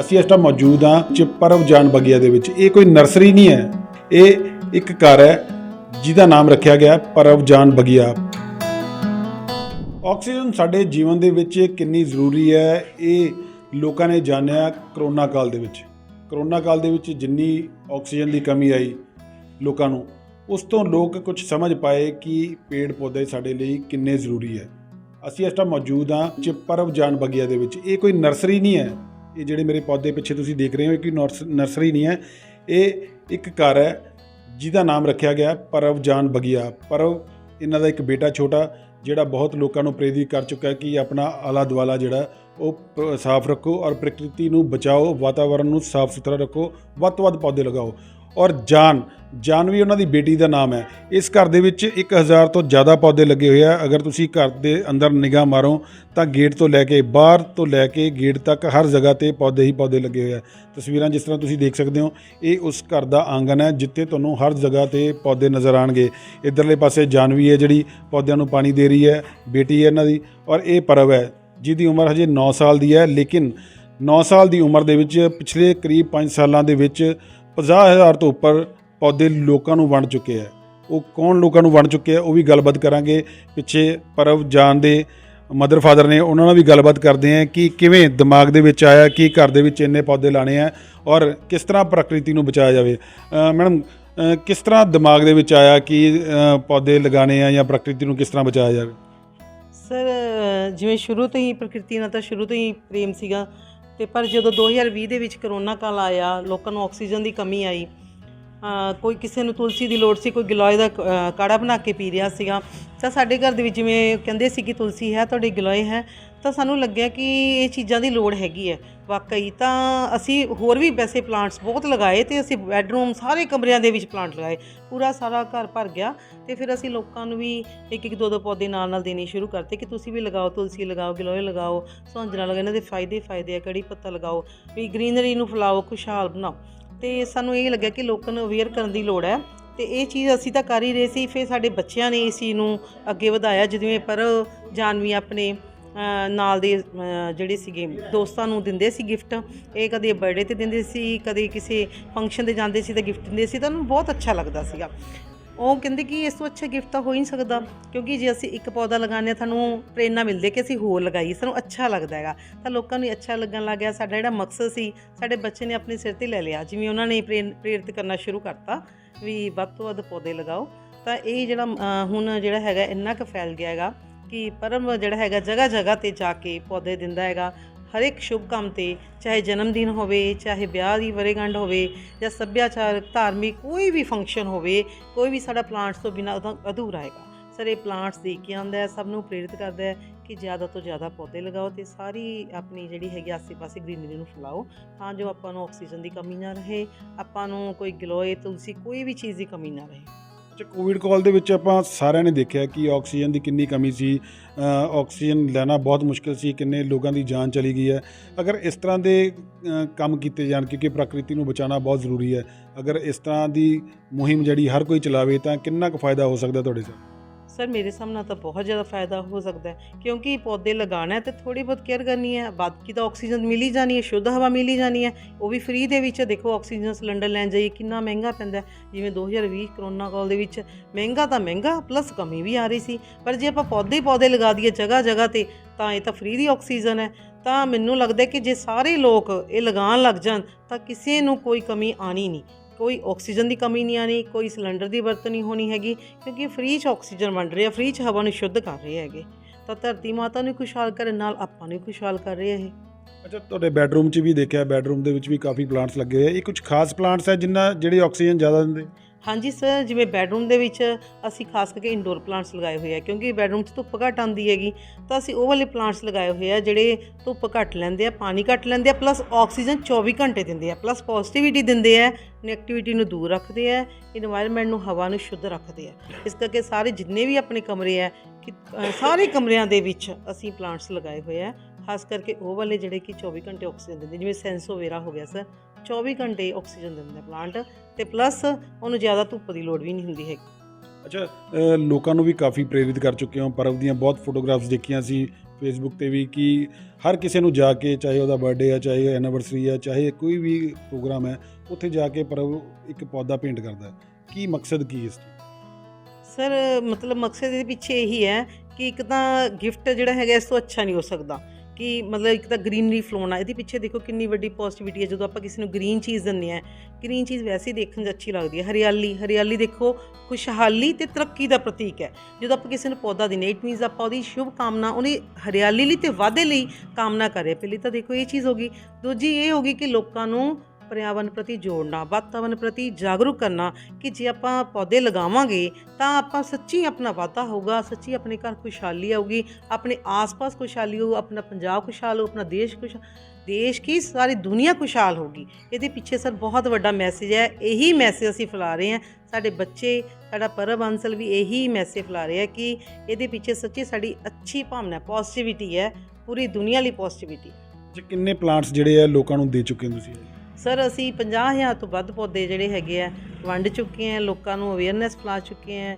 ਅਸੀਂ ਇਸ ਟਾਈਮ ਮੌਜੂਦ ਹਾਂ ਚ ਪਰਵ ਜਾਨ ਬਗੀਆ ਦੇ ਵਿੱਚ। ਇਹ ਕੋਈ ਨਰਸਰੀ ਨਹੀਂ ਹੈ। ਇਹ ਇੱਕ ਘਰ ਹੈ, ਜਿਹਦਾ ਨਾਮ ਰੱਖਿਆ ਗਿਆ ਪਰਵ ਜਾਨ ਬਗੀਆ। ਆਕਸੀਜਨ ਸਾਡੇ ਜੀਵਨ ਦੇ ਵਿੱਚ ਕਿੰਨੀ ਜ਼ਰੂਰੀ ਹੈ, ਇਹ ਲੋਕਾਂ ਨੇ ਜਾਣਿਆ ਕਰੋਨਾ ਕਾਲ ਦੇ ਵਿੱਚ। ਕਰੋਨਾ ਕਾਲ ਦੇ ਵਿੱਚ ਜਿੰਨੀ ਆਕਸੀਜਨ ਦੀ ਕਮੀ ਆਈ ਲੋਕਾਂ ਨੂੰ, ਉਸ ਤੋਂ ਲੋਕ ਕੁਝ ਸਮਝ ਪਾਏ ਕਿ ਪੇੜ ਪੌਦੇ ਸਾਡੇ ਲਈ ਕਿੰਨੇ ਜ਼ਰੂਰੀ ਹੈ। ਅਸੀਂ ਇਸ ਟਾਈਮ ਮੌਜੂਦ ਹਾਂ ਚ ਪਰਵ ਜਾਨ ਬਗੀਆ ਦੇ ਵਿੱਚ। ਇਹ ਕੋਈ ਨਰਸਰੀ ਨਹੀਂ ਹੈ। ਇਹ ਜਿਹੜੇ ਮੇਰੇ ਪੌਦੇ ਪਿੱਛੇ ਤੁਸੀਂ ਦੇਖ ਰਹੇ ਹੋ, ਇਹ ਨਰਸ- ਨਰਸਰੀ ਨਹੀਂ ਹੈ। ਇਹ ਇੱਕ ਘਰ ਹੈ, ਜਿਹਦਾ ਨਾਮ ਰੱਖਿਆ ਗਿਆ ਪਰਵ ਜਾਨ ਬਗੀਆ। ਪਰਵ ਇਹਨਾਂ ਦਾ ਇੱਕ ਬੇਟਾ ਛੋਟਾ, ਜਿਹੜਾ ਬਹੁਤ ਲੋਕਾਂ ਨੂੰ ਪ੍ਰੇਰਿਤ ਕਰ ਚੁੱਕਾ ਹੈ ਕਿ ਆਪਣਾ ਆਲਾ ਦੁਆਲਾ ਜਿਹੜਾ, ਉਹ ਸਾਫ਼ ਰੱਖੋ ਔਰ ਪ੍ਰਕਿਰਤੀ ਨੂੰ ਬਚਾਓ ਵਾਤਾਵਰਣ ਨੂੰ ਸਾਫ਼ ਸੁਥਰਾ ਰੱਖੋ, ਵੱਧ ਤੋਂ ਵੱਧ ਪੌਦੇ ਲਗਾਓ। ਔਰ ਜਾਨ। ਜਾਨ ਵੀ ਉਹਨਾਂ ਦੀ ਬੇਟੀ ਦਾ ਨਾਮ ਹੈ। ਇਸ ਘਰ ਦੇ ਵਿੱਚ 1000 ਤੋਂ ਜ਼ਿਆਦਾ ਪੌਦੇ ਲੱਗੇ ਹੋਏ ਆ। ਅਗਰ ਤੁਸੀਂ ਘਰ ਦੇ ਅੰਦਰ ਨਿਗਾਹ ਮਾਰੋ, ਤਾਂ ਗੇਟ ਤੋਂ ਲੈ ਕੇ ਬਾਹਰ ਤੋਂ ਲੈ ਕੇ ਗੇਟ ਤੱਕ ਹਰ ਜਗ੍ਹਾ ਤੇ ਪੌਦੇ ਹੀ ਪੌਦੇ ਲੱਗੇ ਹੋਏ ਆ। ਤਸਵੀਰਾਂ ਜਿਸ ਤਰ੍ਹਾਂ ਤੁਸੀਂ ਦੇਖ ਸਕਦੇ ਹੋ, ਇਹ ਉਸ ਘਰ ਦਾ ਆਂਗਨ ਹੈ ਜਿੱਥੇ ਤੁਹਾਨੂੰ ਹਰ ਜਗ੍ਹਾ ਤੇ ਪੌਦੇ ਨਜ਼ਰ ਆਣਗੇ ਇਧਰਲੇ ਪਾਸੇ ਜਾਨਵੀ ਹੈ ਜਿਹੜੀ ਪੌਦਿਆਂ ਨੂੰ ਪਾਣੀ ਦੇ ਰਹੀ ਹੈ, ਬੇਟੀ ਹੈ ਇਹਨਾਂ ਦੀ ਔਰ ਇਹ ਪਰਵ ਹੈ, ਜਿਹਦੀ ਉਮਰ ਹਜੇ 9 ਸਾਲ ਦੀ ਹੈ। ਲੇਕਿਨ 9 ਸਾਲ ਦੀ ਉਮਰ ਦੇ ਵਿੱਚ ਪਿਛਲੇ ਕਰੀਬ 5 ਸਾਲਾਂ ਦੇ ਵਿੱਚ 50000 ਤੋਂ ਉੱਪਰ ਪੌਦੇ ਲੋਕਾਂ ਨੂੰ ਵੰਡ ਚੁੱਕੇ ਆ। ਉਹ ਕੌਣ ਲੋਕਾਂ ਨੂੰ ਵੰਡ ਚੁੱਕੇ ਆ, ਉਹ ਵੀ ਗੱਲਬਾਤ ਕਰਾਂਗੇ। ਪਿੱਛੇ ਪਰਵ ਜਾਨ ਦੇ ਮਦਰ ਫਾਦਰ ਨੇ ਉਹਨਾਂ ਨਾਲ ਵੀ ਗੱਲਬਾਤ ਕਰਦੇ ਆ ਕਿ ਕਿਵੇਂ ਦਿਮਾਗ ਦੇ ਵਿੱਚ ਆਇਆ, ਕਿ ਘਰ ਦੇ ਵਿੱਚ ਇੰਨੇ ਪੌਦੇ ਲਾਣੇ ਆ ਔਰ ਕਿਸ ਤਰ੍ਹਾਂ ਪ੍ਰਕਿਰਤੀ ਨੂੰ ਬਚਾਇਆ ਜਾਵੇ। ਮੈਡਮ ਕਿਸ ਤਰ੍ਹਾਂ ਦਿਮਾਗ ਦੇ ਵਿੱਚ ਆਇਆ ਕਿ ਪੌਦੇ ਲਗਾਣੇ ਆ ਜਾਂ ਪ੍ਰਕਿਰਤੀ ਨੂੰ ਕਿਸ ਤਰ੍ਹਾਂ ਬਚਾਇਆ ਜਾਵੇ? ਸਰ, ਜਿਵੇਂ ਸ਼ੁਰੂ ਤੋਂ ਹੀ ਪ੍ਰਕਿਰਤੀ ਨਾਲ ਤਾਂ ਸ਼ੁਰੂ ਤੋਂ ਹੀ ਪ੍ਰੇਮ ਸੀਗਾ। ਤੇ ਪਰ ਜਦੋਂ 2020 ਦੇ ਵਿੱਚ ਕਰੋਨਾ ਕਾਲ ਆਇਆ, ਲੋਕਾਂ ਨੂੰ ਆਕਸੀਜਨ ਦੀ ਕਮੀ ਆਈ ਕੋਈ ਕਿਸੇ ਨੂੰ ਤੁਲਸੀ ਦੀ ਲੋੜ ਸੀ, ਕੋਈ ਗਿਲੋਏ ਦਾ ਕਾੜਾ ਬਣਾ ਕੇ ਪੀ ਰਿਹਾ ਸੀਗਾ। ਤਾਂ ਸਾਡੇ ਘਰ ਦੇ ਵਿੱਚ ਜਿਵੇਂ ਕਹਿੰਦੇ ਸੀ ਕਿ ਤੁਲਸੀ ਹੈ, ਤੁਹਾਡੇ ਗਿਲੋਏ ਹੈ, ਤਾਂ ਸਾਨੂੰ ਲੱਗਿਆ ਕਿ ਇਹ ਚੀਜ਼ਾਂ ਦੀ ਲੋੜ ਹੈਗੀ ਹੈ। ਵਾਕਈ ਤਾਂ ਅਸੀਂ ਹੋਰ ਵੀ ਵੈਸੇ ਪਲਾਂਟਸ ਬਹੁਤ ਲਗਾਏ ਤੇ ਅਸੀਂ ਬੈੱਡਰੂਮ ਸਾਰੇ ਕਮਰਿਆਂ ਦੇ ਵਿੱਚ ਪਲਾਂਟ ਲਗਾਏ। ਪੂਰਾ ਸਾਰਾ ਘਰ ਭਰ ਗਿਆ ਤੇ ਫਿਰ ਅਸੀਂ ਲੋਕਾਂ ਨੂੰ ਵੀ ਇੱਕ ਇੱਕ ਦੋ ਦੋ ਪੌਦੇ ਨਾਲ ਨਾਲ ਦੇਣੇ ਸ਼ੁਰੂ ਕਰਤੇ ਕਿ ਤੁਸੀਂ ਵੀ ਲਗਾਓ, ਤੁਲਸੀ ਲਗਾਓ ਗਿਲੋਏ ਲਗਾਓ, ਸੌਂਜਣਾ ਲਗਾਓ, ਇਹਨਾਂ ਦੇ ਫਾਇਦੇ ਫਾਇਦੇ ਆ, ਕੜੀ ਪੱਤਾ ਲਗਾਓ, ਵੀ ਗ੍ਰੀਨਰੀ ਨੂੰ ਫੈਲਾਓ, ਖੁਸ਼ਹਾਲ ਬਣਾਓ। ਤੇ ਸਾਨੂੰ ਇਹ ਲੱਗਿਆ ਕਿ ਲੋਕਾਂ ਨੂੰ ਅਵੇਅਰ ਕਰਨ ਦੀ ਲੋੜ ਹੈ। ਤੇ ਇਹ ਚੀਜ਼ ਅਸੀਂ ਤਾਂ ਕਰ ਹੀ ਰਹੇ ਸੀ, ਫਿਰ ਸਾਡੇ ਬੱਚਿਆਂ ਨੇ ਇਸ ਚੀਜ਼ ਨੂੰ ਅੱਗੇ ਵਧਾਇਆ, ਜਿਵੇਂ ਪਰ ਜਾਨਵੀ ਆਪਣੇ ਨਾਲ ਦੇ ਜਿਹੜੇ ਸੀਗੇ, ਦੋਸਤਾਂ ਨੂੰ ਦਿੰਦੇ ਸੀ ਗਿਫਟ ਇਹ ਕਦੇ ਬਰਥਡੇ ਤੇ ਦਿੰਦੇ ਸੀ, ਕਦੇ ਕਿਸੇ ਫੰਕਸ਼ਨ ਤੇ ਜਾਂਦੇ ਸੀ ਤਾਂ ਗਿਫਟ ਦਿੰਦੇ ਸੀ, ਤਾਂ ਉਹਨੂੰ ਬਹੁਤ ਅੱਛਾ ਲੱਗਦਾ ਸੀਗਾ। ਉਹ ਕਹਿੰਦੇ ਕਿ ਇਸ ਤੋਂ ਅੱਛਾ ਗਿਫਟ ਤਾਂ ਹੋ ਹੀ ਨਹੀਂ ਸਕਦਾ, ਕਿਉਂਕਿ ਜੇ ਅਸੀਂ ਇੱਕ ਪੌਦਾ ਲਗਾਉਂਦੇ ਹਾਂ, ਸਾਨੂੰ ਪ੍ਰੇਰਨਾ ਮਿਲਦੀ ਹੈ ਕਿ ਅਸੀਂ ਹੋਰ ਲਗਾਈਏ, ਸਾਨੂੰ ਅੱਛਾ ਲੱਗਦਾ ਹੈਗਾ। ਤਾਂ ਲੋਕਾਂ ਨੂੰ ਅੱਛਾ ਲੱਗਣ ਲੱਗ ਗਿਆ, ਸਾਡਾ ਜਿਹੜਾ ਮਕਸਦ ਸੀ, ਸਾਡੇ ਬੱਚੇ ਨੇ ਆਪਣੇ ਸਿਰ ਤੇ ਲੈ ਲਿਆ, ਜਿਵੇਂ ਉਹਨਾਂ ਨੇ ਪ੍ਰੇਰ- ਪ੍ਰੇਰਿਤ ਕਰਨਾ ਸ਼ੁਰੂ ਕਰਤਾ ਵੀ ਵੱਧ ਤੋਂ ਵੱਧ ਪੌਦੇ ਲਗਾਓ। ਤਾਂ ਇਹ ਜਿਹੜਾ ਹੁਣ ਜਿਹੜਾ ਹੈਗਾ, ਇੰਨਾ ਕੁ ਫੈਲ ਗਿਆ ਹੈਗਾ ਕਿ ਪਰਮ ਜਿਹੜਾ ਹੈਗਾ ਜਗ੍ਹਾ ਜਗ੍ਹਾ ਤੇ ਜਾ ਕੇ ਪੌਦੇ ਦਿੰਦਾ ਹੈਗਾ। ਹਰ ਇੱਕ ਸ਼ੁਭ ਕੰਮ ਤੇ, ਚਾਹੇ ਜਨਮ ਦਿਨ ਹੋਵੇ, ਚਾਹੇ ਵਿਆਹ ਦੀ ਵਰੇਗੰਢ ਹੋਵੇ, ਜਾਂ ਸੱਭਿਆਚਾਰਕ ਧਾਰਮਿਕ ਕੋਈ ਵੀ ਫੰਕਸ਼ਨ ਹੋਵੇ, ਕੋਈ ਵੀ ਸਾਡਾ ਪਲਾਂਟਸ ਤੋਂ ਬਿਨਾਂ ਅਧੂ- ਅਧੂਰਾ ਹੈਗਾ। ਸਰ, ਇਹ ਪਲਾਂਟਸ ਦੇ ਕੇ ਆਉਂਦਾ ਹੈ, ਸਭ ਨੂੰ ਪ੍ਰੇਰਿਤ ਕਰਦਾ ਹੈ ਕਿ ਜ਼ਿਆਦਾ ਤੋਂ ਜ਼ਿਆਦਾ ਪੌਦੇ ਲਗਾਓ ਤੇ ਸਾਰੀ ਆਪਣੀ ਜਿਹੜੀ ਹੈਗੀ ਆਸੇ-ਪਾਸੇ ਗ੍ਰੀਨਰੀ ਨੂੰ ਫੈਲਾਓ, ਤਾਂ ਜੋ ਆਪਾਂ ਨੂੰ ਆਕਸੀਜਨ ਦੀ ਕਮੀ ਨਾ ਰਹੇ, ਆਪਾਂ ਨੂੰ ਕੋਈ ਗਲੋਏ ਤੁਲਸੀ, ਕੋਈ ਵੀ ਚੀਜ਼ ਦੀ ਕਮੀ ਨਾ ਰਹੇ। ਅੱਛਾ ਕੋਵਿਡ ਕਾਲ ਦੇ ਵਿੱਚ ਆਪਾਂ ਸਾਰਿਆਂ ਨੇ ਦੇਖਿਆ ਕਿ ਆਕਸੀਜਨ ਦੀ ਕਿੰਨੀ ਕਮੀ ਸੀ ਆਕਸੀਜਨ ਲੈਣਾ ਬਹੁਤ ਮੁਸ਼ਕਿਲ ਸੀ, ਕਿੰਨੇ ਲੋਕਾਂ ਦੀ ਜਾਨ ਚਲੀ ਗਈ ਹੈ। ਅਗਰ ਇਸ ਤਰ੍ਹਾਂ ਦੇ ਕੰਮ ਕੀਤੇ ਜਾਣ, ਕਿਉਂਕਿ ਪ੍ਰਕਿਰਤੀ ਨੂੰ ਬਚਾਉਣਾ ਬਹੁਤ ਜ਼ਰੂਰੀ ਹੈ, ਅਗਰ ਇਸ ਤਰ੍ਹਾਂ ਦੀ ਮੁਹਿੰਮ ਜਿਹੜੀ ਹਰ ਕੋਈ ਚਲਾਵੇ ਤਾਂ ਕਿੰਨਾ ਕੁ ਫਾਇਦਾ ਹੋ ਸਕਦਾ ਤੁਹਾਡੇ ਸਾਹ ਸਰ ਮੇਰੇ ਹਿਸਾਬ ਨਾਲ ਤਾਂ ਬਹੁਤ ਜ਼ਿਆਦਾ ਫਾਇਦਾ ਹੋ ਸਕਦਾ ਹੈ, ਕਿਉਂਕਿ ਪੌਦੇ ਲਗਾਉਣਾ ਹੈ ਤੇ ਥੋੜੀ ਬਹੁਤ ਕੇਅਰ ਕਰਨੀ ਹੈ ਬਾਕੀ ਤਾਂ ਆਕਸੀਜਨ ਮਿਲੀ ਜਾਣੀ ਹੈ, ਸ਼ੁੱਧ ਹਵਾ ਮਿਲੀ ਜਾਣੀ ਹੈ, ਉਹ ਵੀ ਫ੍ਰੀ ਦੇ ਵਿੱਚ ਦੇਖੋ ਆਕਸੀਜਨ ਸਿਲੰਡਰ ਲੈਣ ਜਾਈਏ ਕਿੰਨਾ ਮਹਿੰਗਾ ਪੈਂਦਾ ਹੈ। ਜਿਵੇਂ 2020 ਕਰੋਨਾ ਕਾਲ ਦੇ ਵਿੱਚ ਮਹਿੰਗਾ ਤਾਂ ਮਹਿੰਗਾ ਪਲੱਸ ਕਮੀ ਵੀ ਆ ਰਹੀ ਸੀ, ਪਰ ਜੇ ਆਪਾਂ ਪੌਦੇ ਹੀ ਪੌਦੇ ਲਗਾ ਦਈਏ ਜਗ੍ਹਾ ਜਗ੍ਹਾ ਤੇ, ਤਾਂ ਇਹ ਤਾਂ ਫ੍ਰੀ ਦੀ ਆਕਸੀਜਨ ਹੈ ਤਾਂ ਮੈਨੂੰ ਲੱਗਦਾ ਕਿ ਜੇ ਸਾਰੇ ਲੋਕ ਇਹ ਲਗਾਉਣ ਲੱਗ ਜਾਣ, ਤਾਂ ਕਿਸੇ ਨੂੰ ਕੋਈ ਕਮੀ ਆਣੀ ਨਹੀਂ ਕੋਈ ਆਕਸੀਜਨ ਦੀ ਕਮੀ ਨਹੀਂ ਆਣੀ ਕੋਈ ਸਿਲੰਡਰ ਦੀ ਵਰਤੋਂ ਨਹੀਂ ਹੋਣੀ ਹੈਗੀ, ਕਿਉਂਕਿ ਫ੍ਰੀ ਚ ਆਕਸੀਜਨ ਵੰਡ ਰਹੇ ਆ ਫ੍ਰੀ ਚ ਹਵਾ ਨੂੰ ਸ਼ੁੱਧ ਕਰ ਰਹੇ ਹੈਗੇ। ਤਾਂ ਧਰਤੀ ਮਾਤਾ ਨੂੰ ਖੁਸ਼ਹਾਲ ਕਰਨ ਨਾਲ ਆਪਾਂ ਨੂੰ ਖੁਸ਼ਹਾਲ ਕਰ ਰਹੇ ਆ ਇਹ। ਅੱਛਾ, ਤੁਹਾਡੇ ਬੈੱਡਰੂਮ 'ਚ ਵੀ ਦੇਖਿਆ, ਬੈੱਡਰੂਮ ਦੇ ਵਿੱਚ ਵੀ ਕਾਫੀ ਪਲਾਂਟਸ ਲੱਗੇ ਹੋਏ ਆ। ਇਹ ਕੁਝ ਖਾਸ ਪਲਾਂਟਸ ਹੈ ਜਿਨ੍ਹਾਂ ਜਿਹੜੇ ਆਕਸੀਜਨ ਜ਼ਿਆਦਾ ਦਿੰਦੇ? ਹਾਂਜੀ ਸਰ, ਜਿਵੇਂ ਬੈਡਰੂਮ ਦੇ ਵਿੱਚ ਅਸੀਂ ਖਾਸ ਕਰਕੇ ਇਨਡੋਰ ਪਲਾਂਟਸ ਲਗਾਏ ਹੋਏ ਆ, ਕਿਉਂਕਿ ਬੈਡਰੂਮ 'ਚ ਧੁੱਪ ਘੱਟ ਆਉਂਦੀ ਹੈਗੀ, ਤਾਂ ਅਸੀਂ ਉਹ ਵਾਲੇ ਪਲਾਂਟਸ ਲਗਾਏ ਹੋਏ ਆ ਜਿਹੜੇ ਧੁੱਪ ਘੱਟ ਲੈਂਦੇ ਆ, ਪਾਣੀ ਘੱਟ ਲੈਂਦੇ ਆ ਪਲੱਸ ਆਕਸੀਜਨ 24 ਘੰਟੇ ਦਿੰਦੇ ਆ ਪਲੱਸ ਪੋਜ਼ਿਟਿਵਿਟੀ ਦਿੰਦੇ ਆ ਨੈਗੇਟਿਵਿਟੀ ਨੂੰ ਦੂਰ ਰੱਖਦੇ ਆ ਇਨਵਾਇਰਨਮੈਂਟ ਨੂੰ, ਹਵਾ ਨੂੰ ਸ਼ੁੱਧ ਰੱਖਦੇ ਆ। ਇਸ ਕਰਕੇ ਸਾਰੇ ਜਿੰਨੇ ਵੀ ਆਪਣੇ ਕਮਰੇ ਆ, ਕਿ ਸਾਰੇ ਕਮਰਿਆਂ ਦੇ ਵਿੱਚ ਅਸੀਂ ਪਲਾਂਟਸ ਲਗਾਏ ਹੋਏ ਆ, ਖਾਸ ਕਰਕੇ ਉਹ ਵਾਲੇ ਜਿਹੜੇ ਕਿ 24 ਘੰਟੇ ਆਕਸੀਜਨ ਦਿੰਦੇ ਜਿਵੇਂ ਸੈਂਸੋਵੇਰਾ ਹੋ ਗਿਆ ਸਰ 24 ਘੰਟੇ ਆਕਸੀਜਨ ਦਿੰਦਾ ਪਲਾਂਟ ਤੇ ਪਲੱਸ ਉਹਨੂੰ ਜ਼ਿਆਦਾ ਧੁੱਪ ਦੀ ਲੋੜ ਵੀ ਨਹੀਂ ਹੁੰਦੀ ਹੈਗੀ। ਅੱਛਾ ਅ, ਲੋਕਾਂ ਨੂੰ ਵੀ ਕਾਫੀ ਪ੍ਰੇਰਿਤ ਕਰ ਚੁੱਕੇ ਹੋ। ਪਰਵ ਦੀਆਂ ਬਹੁਤ ਫੋਟੋਗ੍ਰਾਫਸ ਦੇਖੀਆਂ ਸੀ ਫੇਸਬੁੱਕ ਤੇ ਵੀ ਕਿ ਹਰ ਕਿਸੇ ਨੂੰ ਜਾ ਕੇ ਚਾਹੇ ਉਹਦਾ ਬਰਥਡੇ ਆ ਚਾਹੇ ਐਨੀਵਰਸਰੀ ਆ ਚਾਹੇ ਕੋਈ ਵੀ ਪ੍ਰੋਗਰਾਮ ਹੈ ਉੱਥੇ ਜਾ ਕੇ ਪਰਵ ਇੱਕ ਪੌਦਾ ਪੇਂਟ ਕਰਦਾ ਹੈ। ਕੀ ਮਕਸਦ ਕੀ ਇਸ ਤੋਂ ਸਰ ਮਤਲਬ ਮਕਸਦ ਇਹਦੇ ਪਿੱਛੇ ਇਹੀ ਹੈ ਕਿ ਇੱਕ ਤਾਂ ਗਿਫਟ ਜਿਹੜਾ ਹੈਗਾ ਇਸ ਤੋਂ ਅੱਛਾ ਨਹੀਂ ਹੋ ਸਕਦਾ। ਕਿ ਮਤਲਬ ਇੱਕ ਤਾਂ ਗ੍ਰੀਨਰੀ ਫਲੋਣਾ ਇਹਦੇ ਪਿੱਛੇ ਦੇਖੋ ਕਿੰਨੀ ਵੱਡੀ ਪੋਜ਼ਿਟਿਵਿਟੀ ਹੈ, ਜਦੋਂ ਆਪਾਂ ਕਿਸੇ ਨੂੰ ਗ੍ਰੀਨ ਚੀਜ਼ ਦਿੰਦੇ ਆ ਗ੍ਰੀਨ ਚੀਜ਼ ਵੈਸੇ ਹੀ ਦੇਖਣ 'ਚ ਅੱਛੀ ਲੱਗਦੀ ਹੈ। ਹਰਿਆਲੀ ਹਰਿਆਲੀ ਦੇਖੋ ਖੁਸ਼ਹਾਲੀ ਤੇ ਤਰੱਕੀ ਦਾ ਪ੍ਰਤੀਕ ਹੈ। ਜਦੋਂ ਆਪਾਂ ਕਿਸੇ ਨੂੰ ਪੌਦਾ ਦਿੰਦੇ ਇਟ ਮੀਨਸ ਆਪਾਂ ਉਹਦੀ ਸ਼ੁਭ ਕਾਮਨਾ ਉਹਨੇ ਹਰਿਆਲੀ ਲਈ ਤੇ ਵਾਧੇ ਲਈ ਕਾਮਨਾ ਕਰੇ ਪਹਿਲੀ ਤਾਂ ਦੇਖੋ ਇਹ ਚੀਜ਼ ਹੋ ਗਈ। ਦੂਜੀ ਇਹ ਹੋ ਗਈ ਕਿ ਲੋਕਾਂ ਨੂੰ ਪਰਿਆਵਰਨ ਪ੍ਰਤੀ ਜੋੜਨਾ, ਵਾਤਾਵਰਨ ਪ੍ਰਤੀ ਜਾਗਰੂਕ ਕਰਨਾ ਕਿ ਜੇ ਆਪਾਂ ਪੌਦੇ ਲਗਾਵਾਂਗੇ ਤਾਂ ਆਪਾਂ ਸੱਚੀ ਆਪਣਾ ਵਾਧਾ ਹੋਊਗਾ, ਸੱਚੀ ਆਪਣੇ ਘਰ ਖੁਸ਼ਹਾਲੀ ਆਊਗੀ, ਆਪਣੇ ਆਸ-ਪਾਸ ਖੁਸ਼ਹਾਲੀ ਹੋਊ, ਆਪਣਾ ਪੰਜਾਬ ਖੁਸ਼ਹਾਲ ਹੋ ਆਪਣਾ ਦੇਸ਼ ਖੁਸ਼ਹਾਲ ਦੇਸ਼ ਕੀ ਸਾਰੀ ਦੁਨੀਆ ਖੁਸ਼ਹਾਲ ਹੋਗੀ ਇਹਦੇ ਪਿੱਛੇ ਸਰ ਬਹੁਤ ਵੱਡਾ ਮੈਸੇਜ ਹੈ, ਇਹੀ ਮੈਸੇਜ ਅਸੀਂ ਫੈਲਾ ਰਹੇ ਹਾਂ। ਸਾਡੇ ਬੱਚੇ, ਸਾਡਾ ਪਰਬ ਅੰਸਲ ਵੀ ਇਹੀ ਮੈਸੇਜ ਫੈਲਾ ਰਹੇ ਆ ਕਿ ਇਹਦੇ ਪਿੱਛੇ ਸੱਚੀ ਸਾਡੀ ਅੱਛੀ ਭਾਵਨਾ ਪੋਜ਼ਿਟਿਵਿਟੀ ਹੈ, ਪੂਰੀ ਦੁਨੀਆ ਲਈ ਪੋਜ਼ਿਟਿਵਿਟੀ ਜੇ, ਕਿੰਨੇ ਪਲਾਂਟਸ ਜਿਹੜੇ ਆ ਲੋਕਾਂ ਨੂੰ ਦੇ ਚੁੱਕੇ ਹੋ ਤੁਸੀਂ? ਸਰ, ਅਸੀਂ 50000 ਤੋਂ ਵੱਧ ਪੌਦੇ ਜਿਹੜੇ ਹੈਗੇ ਆ, ਵੰਡ ਚੁੱਕੇ ਆ, ਲੋਕਾਂ ਨੂੰ ਅਵੇਅਰਨੈਸ ਫੈਲਾ ਚੁੱਕੇ ਆ।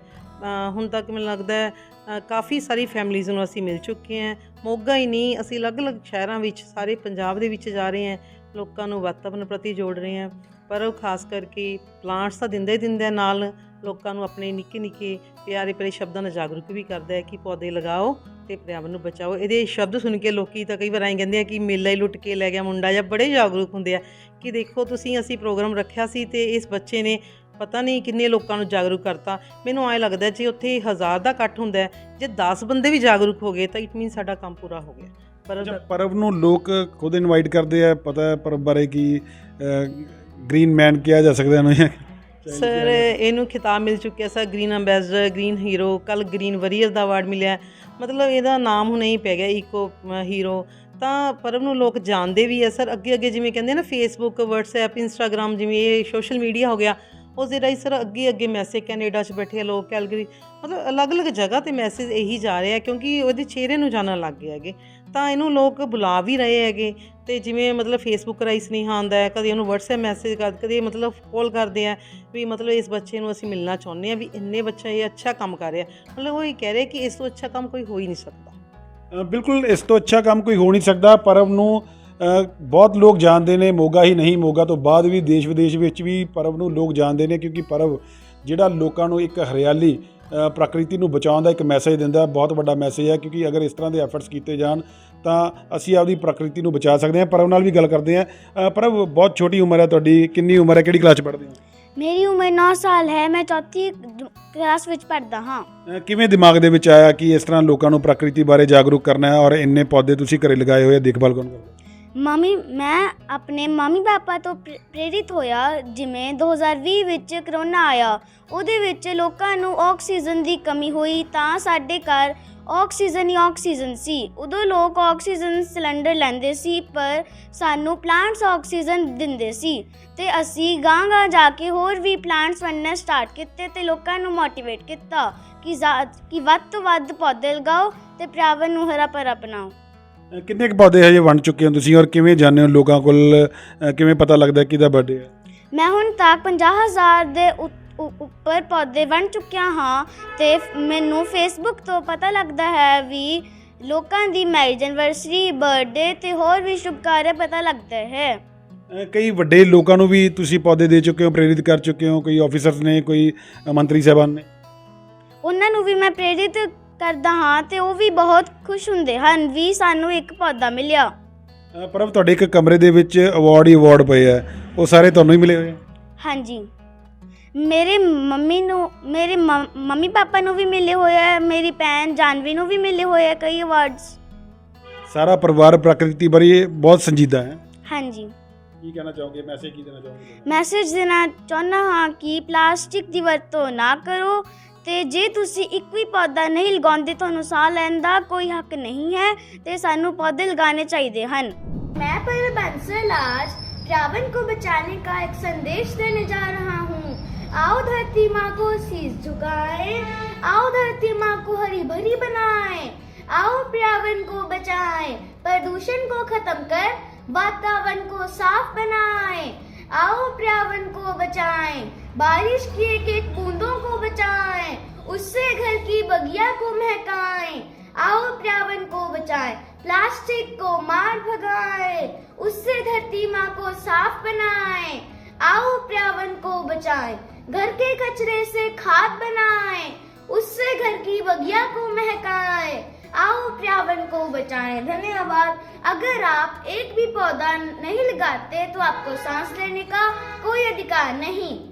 ਹੁਣ ਤੱਕ ਮੈਨੂੰ ਲੱਗਦਾ ਹੈ ਕਾਫੀ ਸਾਰੀ ਫੈਮਲੀਜ਼ ਨੂੰ ਅਸੀਂ ਮਿਲ ਚੁੱਕੇ ਆ। ਮੋਗਾ ਹੀ ਨਹੀਂ, ਅਸੀਂ ਅਲੱਗ-ਅਲੱਗ ਸ਼ਹਿਰਾਂ ਵਿੱਚ, ਸਾਰੇ ਪੰਜਾਬ ਦੇ ਵਿੱਚ ਜਾ ਰਹੇ ਆ, ਲੋਕਾਂ ਨੂੰ ਵਾਤਾਵਰਨ ਪ੍ਰਤੀ ਜੋੜ ਰਹੇ ਆ। ਪਰ ਉਹ ਖਾਸ ਕਰਕੇ ਪਲਾਂਟਸ ਤਾਂ ਦਿੰਦੇ ਹੀ ਦਿੰਦੇ ਨਾਲ, ਲੋਕਾਂ ਨੂੰ ਆਪਣੇ ਨਿੱਕੇ ਨਿੱਕੇ ਪਿਆਰੇ ਪਿਆਰੇ ਸ਼ਬਦਾਂ ਨਾਲ ਜਾਗਰੂਕ ਵੀ ਕਰਦਾ ਹੈ ਕਿ ਪੌਦੇ ਲਗਾਓ ਤੇ ਪਰਿਆਵਰਨ ਨੂੰ ਬਚਾਓ। ਇਹਦੇ ਸ਼ਬਦ ਸੁਣ ਕੇ ਲੋਕੀ ਤਾਂ ਕਈ ਵਾਰ ਐਂ ਕਹਿੰਦੇ ਆ ਕਿ ਮੇਲਾ ਹੀ ਲੁੱਟ ਕੇ ਲੈ ਗਿਆ ਮੁੰਡਾ ਜਾਂ ਬੜੇ ਜਾਗਰੂਕ ਹੁੰਦੇ ਆ ਕਿ ਦੇਖੋ ਤੁਸੀਂ ਅਸੀਂ ਪ੍ਰੋਗਰਾਮ ਰੱਖਿਆ ਸੀ ਤੇ ਇਸ ਬੱਚੇ ਨੇ ਪਤਾ ਨਹੀਂ ਕਿੰਨੇ ਲੋਕਾਂ ਨੂੰ ਜਾਗਰੂਕ ਕਰਤਾ। ਮੈਨੂੰ ਐਂ ਲੱਗਦਾ ਜੇ ਉੱਥੇ ਹਜ਼ਾਰ ਦਾ ਇਕੱਠ ਹੁੰਦਾ ਜੇ 10 ਬੰਦੇ ਵੀ ਜਾਗਰੂਕ ਹੋ ਗਏ ਤਾਂ ਇਟ ਮੀਨ ਸਾਡਾ ਕੰਮ ਪੂਰਾ ਹੋ ਗਿਆ। ਪਰ ਅੱਛਾ ਪਰਵ ਨੂੰ ਲੋਕ ਖੁਦ ਇਨਵਾਈਟ ਕਰਦੇ ਆ ਪਤਾ ਪਰਵ ਬਾਰੇ ਕਿ ਗ੍ਰੀਨ ਮੈਨ ਕਿਹਾ ਜਾ ਸਕਦਾ ਇਹਨੂੰ ਸਰ ਇਹਨੂੰ ਖਿਤਾਬ ਮਿਲ ਚੁੱਕਿਆ sir green ambassador green hero ਕੱਲ ਗ੍ਰੀਨ ਵਰੀਅਰ ਦਾ ਅਵਾਰਡ ਮਿਲਿਆ ਮਤਲਬ ਇਹਦਾ ਨਾਮ ਹੁਣ ਹੀ ਪੈ ਗਿਆ ਇਕੋ ਹੀਰੋ ਤਾਂ ਪਰਮ ਨੂੰ ਲੋਕ ਜਾਣਦੇ ਵੀ ਹੈ ਸਰ। ਅੱਗੇ ਅੱਗੇ ਜਿਵੇਂ ਕਹਿੰਦੇ ਆ ਨਾ ਫੇਸਬੁੱਕ WhatsApp Instagram ਜਿਵੇਂ ਇਹ ਸੋਸ਼ਲ ਮੀਡੀਆ ਹੋ ਗਿਆ ਉਸ ਦੇ ਰਾਹੀਂ ਸਰ ਅੱਗੇ ਅੱਗੇ ਮੈਸੇਜ ਕੈਨੇਡਾ 'ਚ ਬੈਠੇ ਲੋਕ ਕੈਲਗਰੀ ਮਤਲਬ ਅਲੱਗ-ਅਲੱਗ ਜਗ੍ਹਾ ਤੇ ਮੈਸੇਜ ਇਹੀ ਜਾ ਰਹੇ ਆ ਕਿਉਂਕਿ ਉਹਦੇ ਚਿਹਰੇ ਨੂੰ ਜਾਣਨ ਲੱਗ ਗਏ ਹੈਗੇ। ਤਾਂ ਇਹਨੂੰ ਲੋਕ ਬੁਲਾ ਵੀ ਰਹੇ ਹੈਗੇ। ਤੇ ਜਿਵੇਂ ਮਤਲਬ ਫੇਸਬੁੱਕ ਰਾਹੀਂ ਸੁਨੇਹਾ ਆਉਂਦਾ ਹੈ, ਕਦੇ ਉਹਨੂੰ WhatsApp ਮੈਸੇਜ ਕਰ, ਕਦੇ ਮਤਲਬ ਕਾਲ ਕਰਦੇ ਆ ਵੀ ਮਤਲਬ ਇਸ ਬੱਚੇ ਨੂੰ ਅਸੀਂ ਮਿਲਣਾ ਚਾਹੁੰਦੇ ਆ ਵੀ ਇੰਨੇ ਬੱਚਾ ਇਹ ਅੱਛਾ ਕੰਮ ਕਰ ਰਿਹਾ। ਮਤਲਬ ਉਹ ਇਹ ਕਹਿ ਰਿਹਾ ਕਿ ਇਸ ਤੋਂ ਅੱਛਾ ਕੰਮ ਕੋਈ ਹੋ ਹੀ ਨਹੀਂ ਸਕਦਾ। ਬਿਲਕੁਲ ਇਸ ਤੋਂ ਅੱਛਾ ਕੰਮ ਕੋਈ ਹੋ ਨਹੀਂ ਸਕਦਾ ਪਰਵ ਨੂੰ ਬਹੁਤ ਲੋਕ ਜਾਣਦੇ ਨੇ, ਮੋਗਾ ਹੀ ਨਹੀਂ, ਮੋਗਾ ਤੋਂ ਬਾਅਦ ਵੀ ਦੇਸ਼ ਵਿਦੇਸ਼ ਵਿੱਚ ਵੀ ਪਰਵ ਨੂੰ ਲੋਕ ਜਾਣਦੇ ਨੇ, ਕਿਉਂਕਿ ਪਰਵ ਜਿਹੜਾ ਲੋਕਾਂ ਨੂੰ ਇੱਕ ਹਰਿਆਲੀ ਪ੍ਰਕਿਰਤੀ ਨੂੰ ਬਚਾਉਣ ਦਾ ਇੱਕ ਮੈਸੇਜ ਦਿੰਦਾ ਹੈ, ਬਹੁਤ ਵੱਡਾ ਮੈਸੇਜ ਹੈ ਕਿਉਂਕਿ ਅਗਰ ਇਸ ਤਰ੍ਹਾਂ ਦੇ ਐਫਰਟਸ ਕੀਤੇ ਜਾਣ ਤਾਂ ਅਸੀਂ ਆਪਦੀ ਪ੍ਰਕਿਰਤੀ ਨੂੰ ਬਚਾ ਸਕਦੇ ਹਾਂ ਪਰਵ ਨਾਲ ਵੀ ਗੱਲ ਕਰਦੇ ਹਾਂ। ਅ, ਪਰਵ ਬਹੁਤ ਛੋਟੀ ਉਮਰ ਹੈ ਤੁਹਾਡੀ ਕਿੰਨੀ ਉਮਰ ਹੈ ਕਿਹੜੀ ਕਲਾਸ 'ਚ ਪੜ੍ਹਦੇ ਹੋ? ਮੇਰੀ ਉਮਰ 9 ਸਾਲ ਹੈ ਮੈਂ ਚੌਥੀ ਕਲਾਸ ਵਿੱਚ ਪੜ੍ਹਦਾ ਹਾਂ। ਕਿਵੇਂ ਦਿਮਾਗ ਦੇ ਵਿੱਚ ਆਇਆ ਕਿ ਇਸ ਤਰ੍ਹਾਂ ਲੋਕਾਂ ਨੂੰ ਪ੍ਰਕਿਰਤੀ ਬਾਰੇ ਜਾਗਰੂਕ ਕਰਨਾ ਹੈ ਔਰ ਇੰਨੇ ਪੌਦੇ ਤੁਸੀਂ ਘਰੇ ਲਗਾਏ ਹੋਏ ਆ ਦੇਖਭਾਲ ਕੌਣ ਕਰਦਾ? ਮੰਮੀ, ਮੈਂ ਆਪਣੇ ਮੰਮੀ ਪਾਪਾ ਤੋਂ ਪ੍ਰੇ- ਪ੍ਰੇਰਿਤ ਹੋਇਆ ਜਿਵੇਂ 2020 ਵਿੱਚ ਕਰੋਨਾ ਆਇਆ। ਉਹਦੇ ਵਿੱਚ ਲੋਕਾਂ ਨੂੰ ਆਕਸੀਜਨ ਦੀ ਕਮੀ ਹੋਈ ਤਾਂ ਸਾਡੇ ਘਰ ਆਕਸੀਜਨ ਹੀ ਆਕਸੀਜਨ ਸੀ। ਉਦੋਂ ਲੋਕ ਆਕਸੀਜਨ ਸਿਲੰਡਰ ਲੈਂਦੇ ਸੀ, ਪਰ ਸਾਨੂੰ ਪਲਾਂਟਸ ਆਕਸੀਜਨ ਦਿੰਦੇ ਸੀ ਤੇ ਅਸੀਂ ਗਾਂ ਗਾਂ ਜਾ ਕੇ ਹੋਰ ਵੀ ਪਲਾਂਟਸ ਵੰਡਣਾ ਸਟਾਰਟ ਕੀਤੇ ਤੇ ਲੋਕਾਂ ਨੂੰ ਮੋਟੀਵੇਟ ਕੀਤਾ ਕਿ ਜ਼ਾ- ਕਿ ਵੱਧ ਤੋਂ ਵੱਧ ਪੌਦੇ ਲਗਾਓ ਤੇ ਪਰਿਆਵਰਨ ਨੂੰ ਹਰਾ ਭਰਾ ਬਣਾਓ। ਕਿੰਨੇ ਕੁ ਪੌਦੇ ਹਜੇ ਵੰਡ ਚੁੱਕੇ ਹੋ ਤੁਸੀਂ ਔਰ ਕਿਵੇਂ ਜਾਣਦੇ ਹੋ ਲੋਕਾਂ ਕੋਲ? ਅ, ਕਿਵੇਂ ਪਤਾ ਲੱਗਦਾ ਕਿਹਦਾ ਬਰਥਡੇ ਹੈ? ਮੈਂ ਹੁਣ ਤੱਕ 50000 ਦੇ ਉ- ਉ- ਉੱਪਰ ਪੌਦੇ ਵੰਡ ਚੁੱਕਿਆ ਹਾਂ ਤੇ ਫ- ਮੈਨੂੰ ਫੇਸਬੁੱਕ ਤੋਂ ਪਤਾ ਲੱਗਦਾ ਹੈ ਵੀ ਲੋਕਾਂ ਦੀ ਮੈਰਿਜ ਐਨਵਰਸਰੀ ਬਰਥਡੇ ਤੇ ਹੋਰ ਵੀ ਸ਼ੁਭ ਕਾਰਜ ਪਤਾ ਲੱਗਦਾ ਹੈ। ਅ, ਕਈ ਵੱਡੇ ਲੋਕਾਂ ਨੂੰ ਵੀ ਤੁਸੀਂ ਪੌਦੇ ਦੇ ਚੁੱਕੇ ਹੋ ਪ੍ਰੇਰਿਤ ਕਰ ਚੁੱਕੇ ਹੋ ਕੋਈ ਆਫੀਸਰਸ ਨੇ ਕੋਈ ਅ, ਮੰਤਰੀ ਸਾਹਿਬਾਨ ਨੇ? ਉਹਨਾਂ ਨੂੰ ਵੀ ਮੈਂ ਪ੍ਰੇਰਿਤ ਕਰਦਾ ਹਾਂ ਤੇ ਉਹ ਵੀ ਬਹੁਤ ਖੁਸ਼ ਹੁੰਦੇ ਹਨ। ਵੀ ਸਾਨੂੰ ਇੱਕ ਪੌਦਾ ਮਿਲਿਆ। ਅ, ਤੁਹਾਡੇ ਇੱਕ ਕਮਰੇ ਦੇ ਵਿੱਚ ਅਵਾਰਡ ਹੀ ਅਵਾਰਡ ਪਏ ਆ। ਉਹ ਸਾਰੇ ਤੁਹਾਨੂੰ ਹੀ ਮਿਲੇ ਹੋਏ ਆ? ਹਾਂਜੀ। ਮੇਰੇ ਮੰਮੀ ਨੂੰ ਮੇਰੇ ਮੰਮ- ਮੰਮੀ ਪਾਪਾ ਨੂੰ ਵੀ ਮਿਲੇ ਹੋਏ ਆ ਮੇਰੀ ਭੈਣ ਜਾਨਵੀ ਨੂੰ ਵੀ ਮਿਲੇ ਹੋਏ ਆ ਕਈ ਅਵਾਰਡਸ ਸਾਰਾ ਪਰਿਵਾਰ ਪ੍ਰਕਿਰਤੀ ਬਾਰੇ ਬਹੁਤ ਸੰਜੀਦਾ ਹੈ। ਹਾਂਜੀ। ਕੀ ਕਹਿਣਾ ਚਾਹੋਗੇ? ਮੈਸੇਜ ਕੀ ਦੇਣਾ ਚਾਹੋਗੇ? ਮੈਸੇਜ ਦੇਣਾ ਚਾਹੁੰਦਾ ਹਾਂ ਕਿ ਪਲਾਸਟਿਕ ਦੀ ਵਰਤੋਂ ਨਾ ਕਰੋ ਤੇ ਜੇ ਤੁਸੀਂ ਇੱਕ ਵੀ ਪੌਦਾ ਨਹੀਂ ਲਗਾਉਂਦੇ ਤੁਹਾਨੂੰ ਸਾਹ ਲੈਣ ਦਾ ਕੋਈ ਹੱਕ ਨਹੀਂ ਹੈ ਤੇ ਸਾਨੂੰ ਪੌਦੇ ਲਗਾਉਣੇ ਚਾਹੀਦੇ ਹਨ मैं पर बंसल आज रावण को बचाने का एक संदेश देने जा रहा हूँ आओ धरती माँ को शीश झुकाए आओ धरती माँ को हरी भरी बनाए आओ पर्यावरण को बचाए प्रदूषण को खत्म कर वातावरण को साफ बनाए आओ पर्यावरण को बचाएं बारिश की एक एक बूंदों को बचाएँ, उससे घर की बगिया को महकाएँ। आओ पर्यावरण को बचाएँ, प्लास्टिक को मार भगाएँ, उससे धरती माँ को साफ़ बनाएँ। आओ पर्यावरण को बचाएँ, घर के कचरे से खाद बनाएँ, उससे घर की बगिया को महकाएँ। आओ पर्यावरण को बचाएँ। धन्यवाद। अगर आप एक भी पौधा नहीं लगाते तो आपको सांस लेने का कोई अधिकार नहीं।